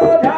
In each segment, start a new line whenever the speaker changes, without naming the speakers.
রাধা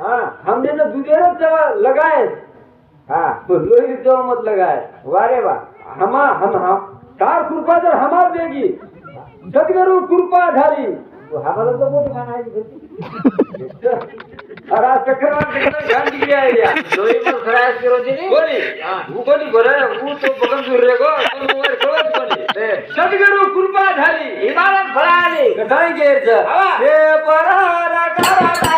हाँ.
हमने तो दुधेरा जवा लगाए। हाँ। लोही जवा मत लगाए।
वारे वाह।
हम हम हम। कृपा जर हमार देगी। सदगुरु कृपा धारी। हमारा तो मोठ खाना है
चक्रवात करो दिली
कोणी ऊ कोणी बरे तो दूर रे तो कृपा झाली
इमारत
फळाली परारा करा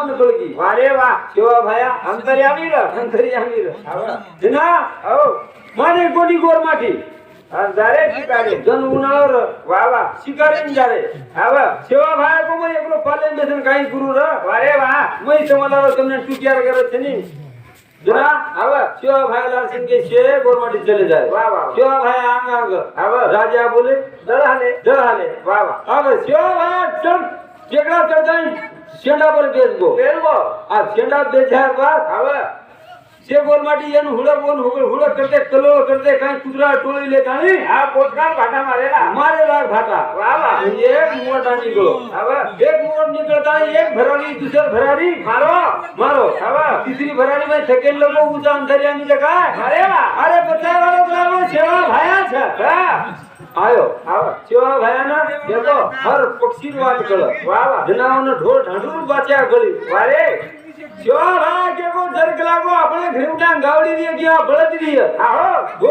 कोण
कळगी अरे
वा
शिवा
भाया
अंतर्यामी र अंतर्यामी र
ना हो
माने गोडी गोर
माठी जारे
शिकारे जन उन्हाळ्यावर
वा
वा शिकारे जारे आव सेवा भाया को मग एकलो पालन
देसन काही
गुरु र अरे वा मै तुम्हाला तुमने टुकियार
करत
छनी दुरा आव सेवा भायाला संगे शे गोरमाटी चले जाय
वा वा
सेवा भाया अंग अंग
आव
राजा बोले
दळाले
दळाले
वा वा
आव सेवा भाया चल जेकरा चढ़ जाए सेंडा पर
बेच
गो बेच गो आ
सेंडा
જે ગોલમાટી એનું હુડક બોન હુડક કરતે કલો કરતે કાઈ કુતરા ટોળી લે કાઈ
આ પોટકાન ભાટા મારેલા
મારેલા ભાટા
વાવા
એક મોટા નીકળો
હવે
એક મોટ નીકળતા એક ભરાડી દુસર ભરાડી
મારો
મારો
હવે
તીસરી ભરાડી માં સેકન્ડ લોકો ઊંચા અંધારિયાની જગા
અરે વાહ
અરે બધા વાળો બોલાવો સેવા ભાયા છે
હા
આયો સેવા ભાયાના દેતો હર પક્ષી વાત કરો
વાહ વાહ
જનાવનો ઢોર ઢાંઢુર વાચ્યા ગળી
વારે
આપણે ઘરેમડા ગાવડી દી ગયા બળદ દી
આહો
ગો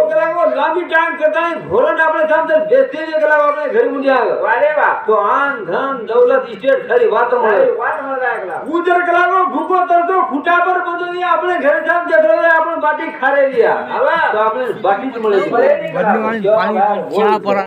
લાંબી ટાંગ કરતા ઘોરણ આપણે સામે બેસતી જ કલાકો આપણે ઘરે મુંડ્યા
વારે વાહ
તો આન ધન દૌલત ઇસ્ટેટ ખરી વાતો મળે.
વાત મળે એકલા
ગુજર કલાકો ભૂકો તરતો ખૂટા પર બધો દી આપણે ઘરે જગરો આપણે બાટી ખારે રહ્યા.
હવે
તો આપણે બાટી જ મળે.
મળે
પાણી ચા પર